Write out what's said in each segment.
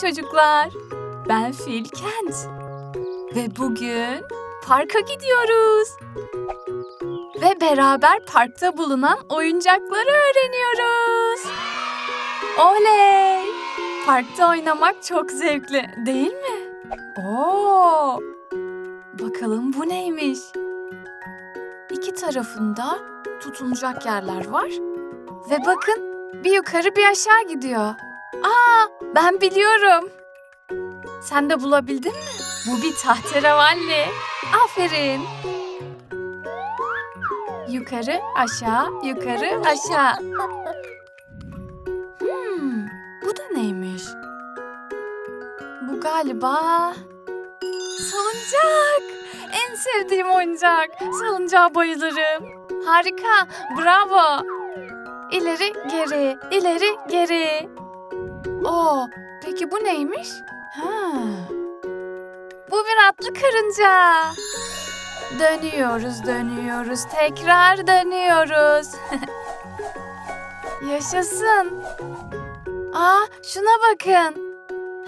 çocuklar. Ben Fil Kent. Ve bugün parka gidiyoruz. Ve beraber parkta bulunan oyuncakları öğreniyoruz. Oley! Parkta oynamak çok zevkli, değil mi? Oo! Bakalım bu neymiş? İki tarafında tutunacak yerler var. Ve bakın bir yukarı bir aşağı gidiyor. Aa, ben biliyorum. Sen de bulabildin mi? Bu bir tahterevalli. Aferin. Yukarı, aşağı, yukarı, aşağı. Hmm, bu da neymiş? Bu galiba salıncak. En sevdiğim oyuncak. Salıncağa bayılırım. Harika, bravo. İleri, geri, ileri, geri. Oo, peki bu neymiş? Ha. Bu bir atlı karınca. Dönüyoruz, dönüyoruz, tekrar dönüyoruz. Yaşasın. Aa, şuna bakın.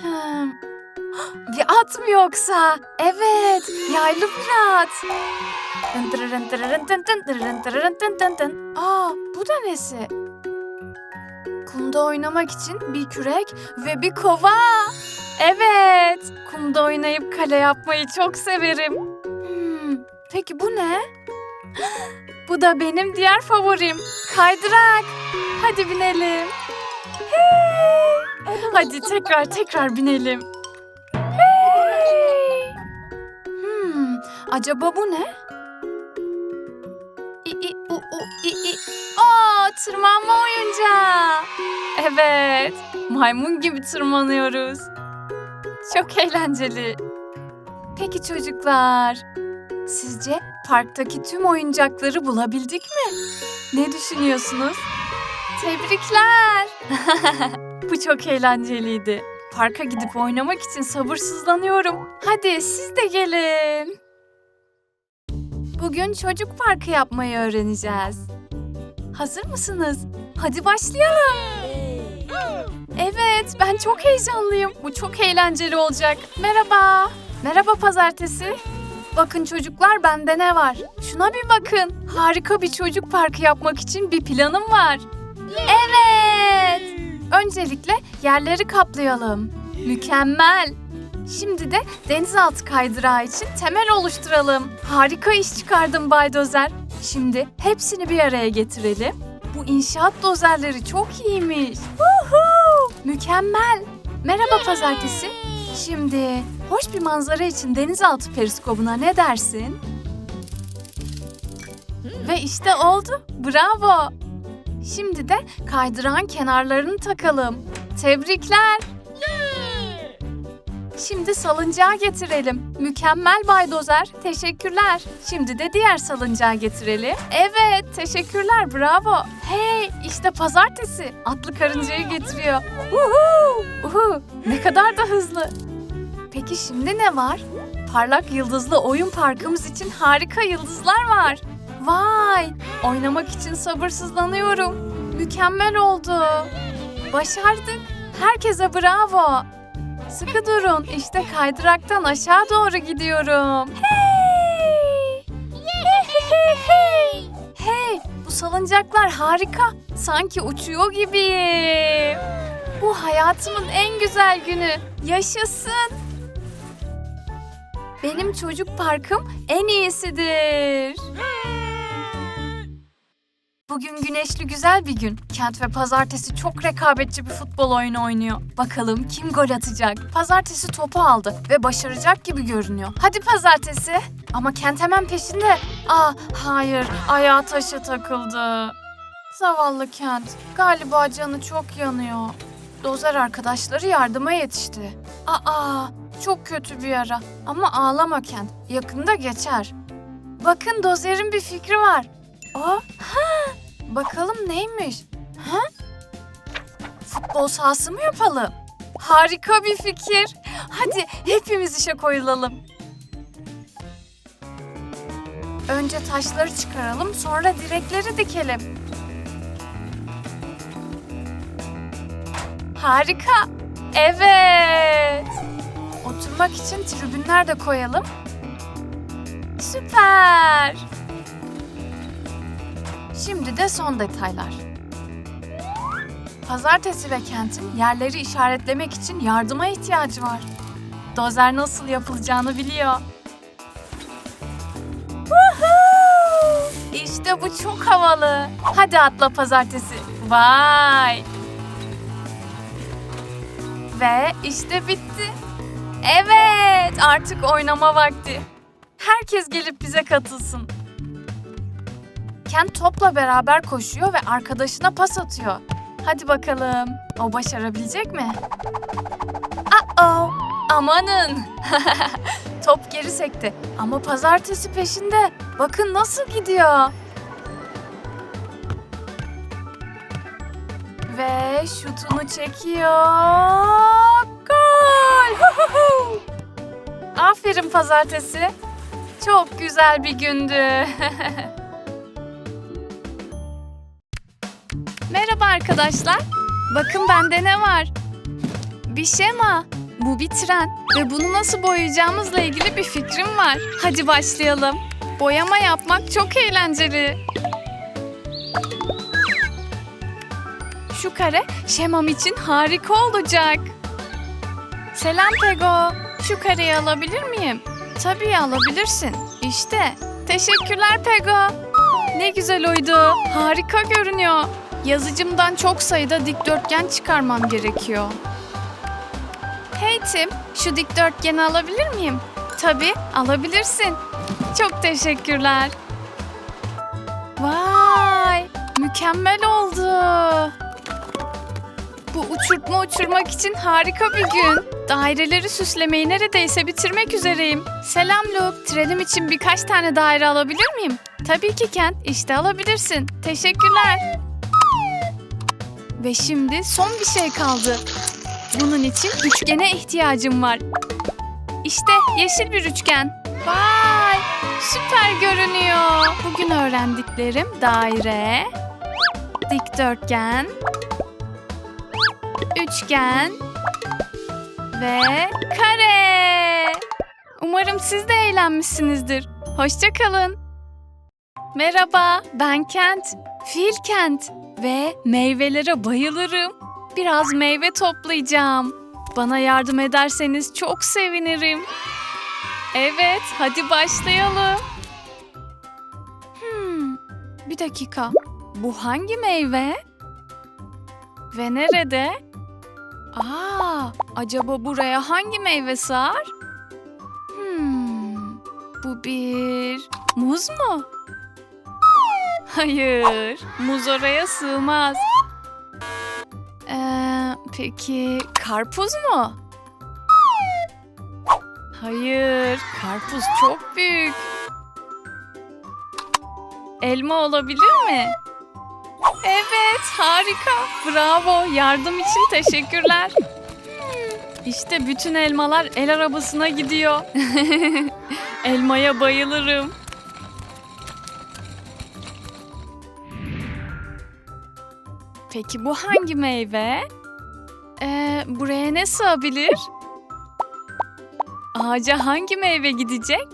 Hmm. Bir at mı yoksa? Evet, yaylı bir at. Aa, bu da nesi? Kumda oynamak için bir kürek ve bir kova. Evet, kumda oynayıp kale yapmayı çok severim. Hmm, peki bu ne? Bu da benim diğer favorim. Kaydırak. Hadi binelim. Hey! Hadi tekrar tekrar binelim. Hey! Hmm, acaba bu ne? Tırmanma oyuncağı. Evet, maymun gibi tırmanıyoruz. Çok eğlenceli. Peki çocuklar, sizce parktaki tüm oyuncakları bulabildik mi? Ne düşünüyorsunuz? Tebrikler. Bu çok eğlenceliydi. Parka gidip oynamak için sabırsızlanıyorum. Hadi siz de gelin. Bugün çocuk parkı yapmayı öğreneceğiz. Hazır mısınız? Hadi başlayalım. Evet, ben çok heyecanlıyım. Bu çok eğlenceli olacak. Merhaba. Merhaba pazartesi. Bakın çocuklar bende ne var? Şuna bir bakın. Harika bir çocuk parkı yapmak için bir planım var. Evet. Öncelikle yerleri kaplayalım. Mükemmel. Şimdi de denizaltı kaydırağı için temel oluşturalım. Harika iş çıkardım Bay Dozer. Şimdi hepsini bir araya getirelim. Bu inşaat dozerleri çok iyiymiş. Woohoo! Mükemmel. Merhaba pazartesi. Şimdi hoş bir manzara için denizaltı periskobuna ne dersin? Ve işte oldu. Bravo. Şimdi de kaydırağın kenarlarını takalım. Tebrikler. Şimdi salıncağı getirelim. Mükemmel Bay Dozer. Teşekkürler. Şimdi de diğer salıncağı getirelim. Evet, teşekkürler. Bravo. Hey, işte pazartesi. Atlı karıncayı getiriyor. Uhu! Uhu! Ne kadar da hızlı. Peki şimdi ne var? Parlak yıldızlı oyun parkımız için harika yıldızlar var. Vay! Oynamak için sabırsızlanıyorum. Mükemmel oldu. Başardık. Herkese bravo. Sıkı durun. İşte kaydıraktan aşağı doğru gidiyorum. Hey! Hey, hey! Hey, bu salıncaklar harika. Sanki uçuyor gibiyim. Bu hayatımın en güzel günü. Yaşasın. Benim çocuk parkım en iyisidir. Bugün güneşli güzel bir gün. Kent ve Pazartesi çok rekabetçi bir futbol oyunu oynuyor. Bakalım kim gol atacak? Pazartesi topu aldı ve başaracak gibi görünüyor. Hadi Pazartesi. Ama Kent hemen peşinde. Aa hayır ayağı taşa takıldı. Zavallı Kent. Galiba canı çok yanıyor. Dozer arkadaşları yardıma yetişti. Aa çok kötü bir yara. Ama ağlama Kent. Yakında geçer. Bakın Dozer'in bir fikri var. Aa, ha, bakalım neymiş? Ha? Futbol sahası mı yapalım? Harika bir fikir. Hadi hepimiz işe koyulalım. Önce taşları çıkaralım, sonra direkleri dikelim. Harika. Evet. Oturmak için tribünler de koyalım. Süper. Şimdi de son detaylar. Pazartesi ve kentin yerleri işaretlemek için yardıma ihtiyacı var. Dozer nasıl yapılacağını biliyor. İşte bu çok havalı. Hadi atla pazartesi. Vay! Ve işte bitti. Evet, artık oynama vakti. Herkes gelip bize katılsın. Ken topla beraber koşuyor ve arkadaşına pas atıyor. Hadi bakalım. O başarabilecek mi? Aa, amanın. Top geri sekti ama pazartesi peşinde. Bakın nasıl gidiyor. Ve şutunu çekiyor. Gol! Aferin pazartesi. Çok güzel bir gündü. arkadaşlar. Bakın bende ne var? Bir şema. Bu bir tren ve bunu nasıl boyayacağımızla ilgili bir fikrim var. Hadi başlayalım. Boyama yapmak çok eğlenceli. Şu kare şemam için harika olacak. Selam Pego. Şu kareyi alabilir miyim? Tabii alabilirsin. İşte. Teşekkürler Pego. Ne güzel oydu. Harika görünüyor. Yazıcımdan çok sayıda dikdörtgen çıkarmam gerekiyor. Hey Tim, şu dikdörtgeni alabilir miyim? Tabii, alabilirsin. Çok teşekkürler. Vay, mükemmel oldu. Bu uçurtma uçurmak için harika bir gün. Daireleri süslemeyi neredeyse bitirmek üzereyim. Selam Luke, trenim için birkaç tane daire alabilir miyim? Tabii ki Kent, işte alabilirsin. Teşekkürler. Ve şimdi son bir şey kaldı. Bunun için üçgene ihtiyacım var. İşte yeşil bir üçgen. Vay! Süper görünüyor. Bugün öğrendiklerim daire, dikdörtgen, üçgen ve kare. Umarım siz de eğlenmişsinizdir. Hoşçakalın. Merhaba, ben Kent. Fil Kent ve meyvelere bayılırım. Biraz meyve toplayacağım. Bana yardım ederseniz çok sevinirim. Evet, hadi başlayalım. Hmm, bir dakika. Bu hangi meyve? Ve nerede? Aa, acaba buraya hangi meyve sığar? Hmm, bu bir muz mu? Hayır, muz oraya sığmaz. Ee, peki karpuz mu? Hayır, karpuz çok büyük. Elma olabilir mi? Evet, harika. Bravo, yardım için teşekkürler. İşte bütün elmalar el arabasına gidiyor. Elmaya bayılırım. Peki bu hangi meyve? Ee, buraya ne sığabilir? Ağaca hangi meyve gidecek?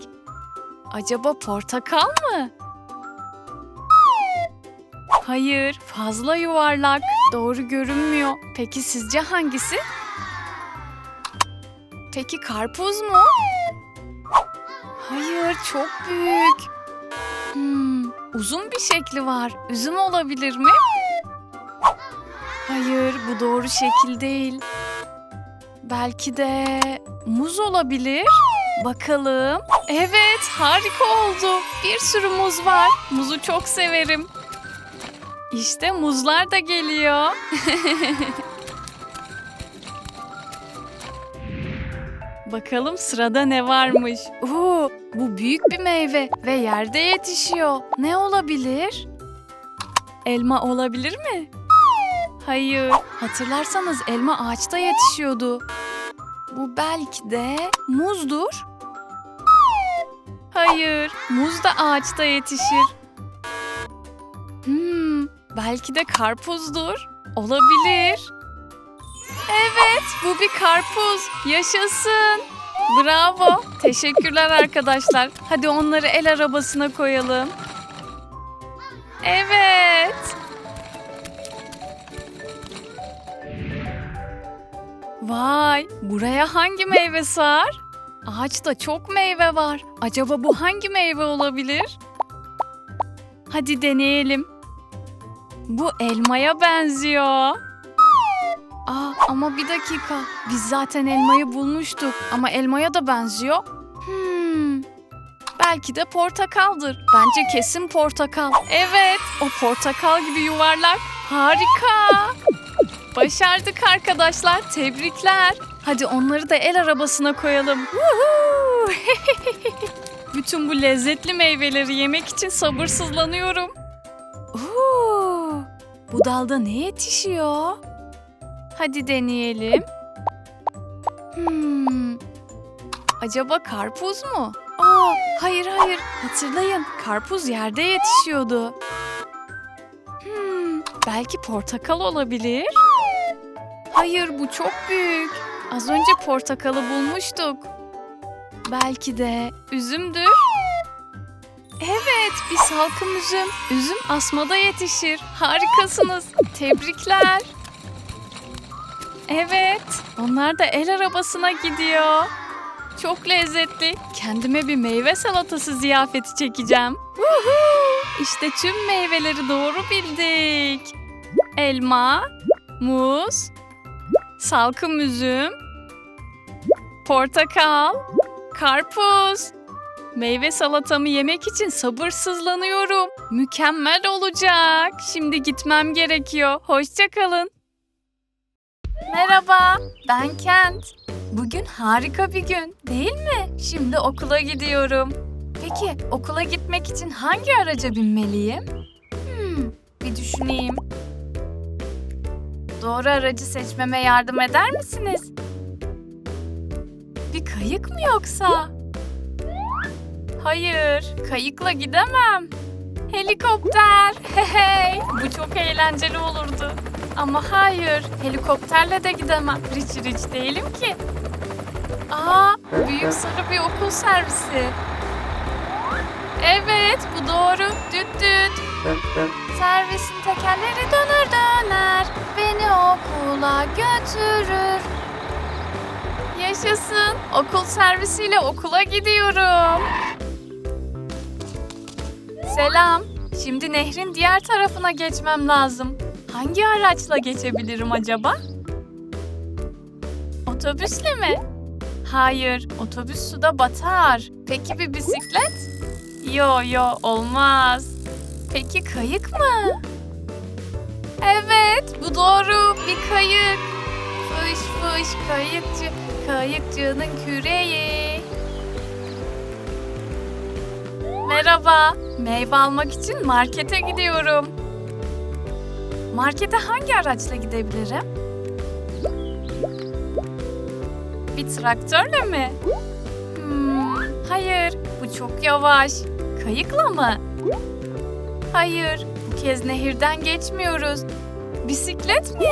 Acaba portakal mı? Hayır, fazla yuvarlak. Doğru görünmüyor. Peki sizce hangisi? Peki karpuz mu? Hayır, çok büyük. Hmm, uzun bir şekli var. Üzüm olabilir mi? Bu doğru şekil değil. Belki de muz olabilir. Bakalım. Evet, harika oldu. Bir sürü muz var. Muzu çok severim. İşte muzlar da geliyor. Bakalım sırada ne varmış. Oo, bu büyük bir meyve ve yerde yetişiyor. Ne olabilir? Elma olabilir mi? Hayır. Hatırlarsanız elma ağaçta yetişiyordu. Bu belki de muzdur. Hayır, muz da ağaçta yetişir. Hmm, belki de karpuzdur. Olabilir. Evet, bu bir karpuz. Yaşasın. Bravo. Teşekkürler arkadaşlar. Hadi onları el arabasına koyalım. Evet. Vay, buraya hangi meyve sığar? Ağaçta çok meyve var. Acaba bu hangi meyve olabilir? Hadi deneyelim. Bu elmaya benziyor. Aa, ama bir dakika. Biz zaten elmayı bulmuştuk ama elmaya da benziyor. Hmm. Belki de portakaldır. Bence kesin portakal. Evet, o portakal gibi yuvarlak. Harika. Başardık arkadaşlar. Tebrikler. Hadi onları da el arabasına koyalım. Bütün bu lezzetli meyveleri yemek için sabırsızlanıyorum. Oo, bu dalda ne yetişiyor? Hadi deneyelim. Hmm. Acaba karpuz mu? Aa, hayır hayır. Hatırlayın, karpuz yerde yetişiyordu. Hmm, belki portakal olabilir. Hayır, bu çok büyük. Az önce portakalı bulmuştuk. Belki de üzümdür. Evet, bir salkım üzüm. Üzüm asmada yetişir. Harikasınız. Tebrikler. Evet, onlar da el arabasına gidiyor. Çok lezzetli. Kendime bir meyve salatası ziyafeti çekeceğim. İşte tüm meyveleri doğru bildik. Elma, muz, salkım üzüm, portakal, karpuz. Meyve salatamı yemek için sabırsızlanıyorum. Mükemmel olacak. Şimdi gitmem gerekiyor. Hoşçakalın. Merhaba, ben Kent. Bugün harika bir gün, değil mi? Şimdi okula gidiyorum. Peki, okula gitmek için hangi araca binmeliyim? Hmm, bir düşüneyim. Doğru aracı seçmeme yardım eder misiniz? Bir kayık mı yoksa? Hayır, kayıkla gidemem. Helikopter. Hey, bu çok eğlenceli olurdu. Ama hayır, helikopterle de gidemem. Rich rich değilim ki. Aa, büyük sarı bir okul servisi. Evet, bu doğru. Düt düt. Servisin tekerleri döner döner. Beni okula götürür. Yaşasın. Okul servisiyle okula gidiyorum. Selam. Şimdi nehrin diğer tarafına geçmem lazım. Hangi araçla geçebilirim acaba? Otobüsle mi? Hayır, otobüs suda batar. Peki bir bisiklet? Yo yo olmaz. Peki kayık mı? Evet, bu doğru. Bir kayık. Fış fış kayıkçı, kayıkçının küreği. Merhaba, meyve almak için markete gidiyorum. Markete hangi araçla gidebilirim? Bir traktörle mi? Hmm, hayır, bu çok yavaş. Kayıkla mı? Hayır, bu kez nehirden geçmiyoruz. Bisiklet mi?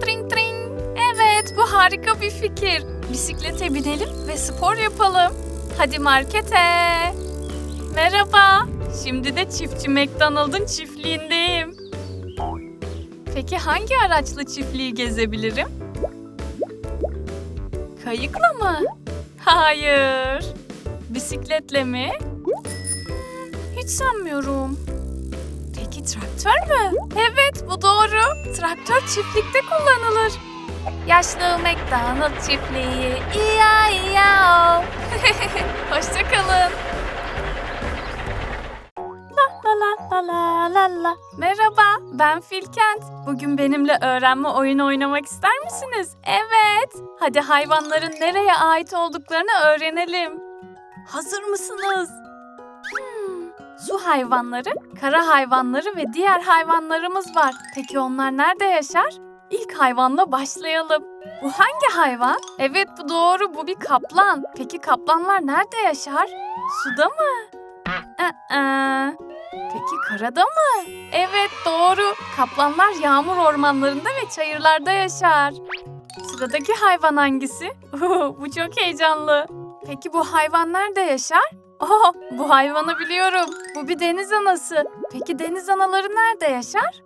Tring tring. Evet, bu harika bir fikir. Bisiklete binelim ve spor yapalım. Hadi markete. Merhaba. Şimdi de çiftçi McDonald'ın çiftliğindeyim. Peki hangi araçla çiftliği gezebilirim? Kayıkla mı? Hayır. Bisikletle mi? Hiç sanmıyorum. Traktör mü? Evet bu doğru. Traktör çiftlikte kullanılır. Yaşlı McDonald çiftliği. İya Hoşçakalın. La la la la la la. Merhaba, ben Filkent. Bugün benimle öğrenme oyunu oynamak ister misiniz? Evet. Hadi hayvanların nereye ait olduklarını öğrenelim. Hazır mısınız? Su hayvanları, kara hayvanları ve diğer hayvanlarımız var. Peki onlar nerede yaşar? İlk hayvanla başlayalım. Bu hangi hayvan? Evet bu doğru bu bir kaplan. Peki kaplanlar nerede yaşar? Suda mı? Aa, Peki karada mı? Evet doğru. Kaplanlar yağmur ormanlarında ve çayırlarda yaşar. sıradaki hayvan hangisi? Bu çok heyecanlı. Peki bu hayvan nerede yaşar? Oh, bu hayvanı biliyorum. Bu bir deniz anası. Peki deniz anaları nerede yaşar?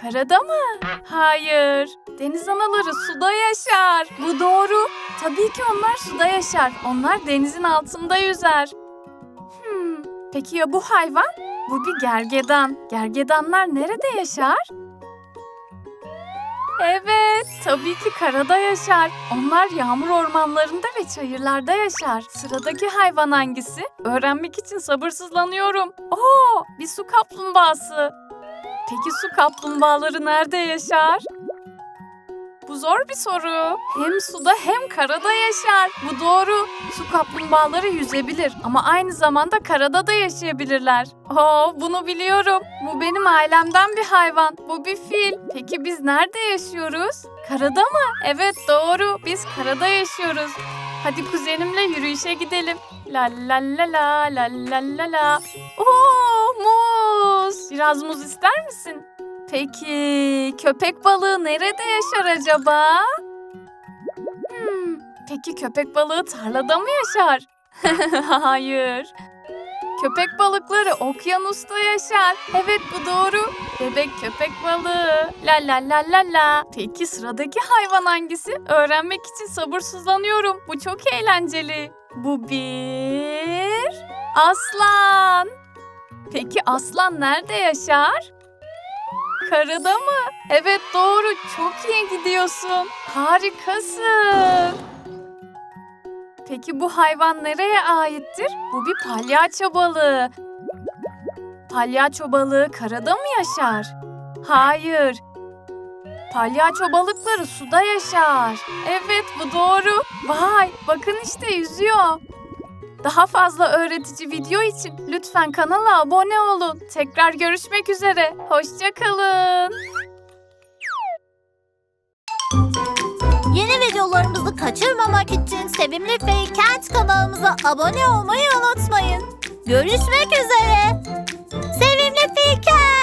Karada mı? Hayır. Deniz anaları suda yaşar. Bu doğru. Tabii ki onlar suda yaşar. Onlar denizin altında yüzer. Hmm, peki ya bu hayvan? Bu bir gergedan. Gergedanlar nerede yaşar? Evet, tabii ki karada yaşar. Onlar yağmur ormanlarında ve çayırlarda yaşar. Sıradaki hayvan hangisi? Öğrenmek için sabırsızlanıyorum. Oo, bir su kaplumbağası. Peki su kaplumbağaları nerede yaşar? Bu zor bir soru. Hem suda hem karada yaşar. Bu doğru. Su kaplumbağaları yüzebilir ama aynı zamanda karada da yaşayabilirler. Oo, bunu biliyorum. Bu benim ailemden bir hayvan. Bu bir fil. Peki biz nerede yaşıyoruz? Karada mı? Evet doğru. Biz karada yaşıyoruz. Hadi kuzenimle yürüyüşe gidelim. La la la la la la la la. Oo, muz. Biraz muz ister misin? Peki köpek balığı nerede yaşar acaba? Hmm, peki köpek balığı tarlada mı yaşar? Hayır. Köpek balıkları okyanusta yaşar. Evet bu doğru. Bebek köpek balığı. La la la la la. Peki sıradaki hayvan hangisi? Öğrenmek için sabırsızlanıyorum. Bu çok eğlenceli. Bu bir aslan. Peki aslan nerede yaşar? Karada mı? Evet doğru. Çok iyi gidiyorsun. Harikasın. Peki bu hayvan nereye aittir? Bu bir palyaço balığı. Palyaço balığı karada mı yaşar? Hayır. Palyaço balıkları suda yaşar. Evet bu doğru. Vay bakın işte yüzüyor. Daha fazla öğretici video için lütfen kanala abone olun. Tekrar görüşmek üzere. Hoşçakalın. Yeni videolarımızı kaçırmamak için Sevimli Faykent kanalımıza abone olmayı unutmayın. Görüşmek üzere. Sevimli Faykent.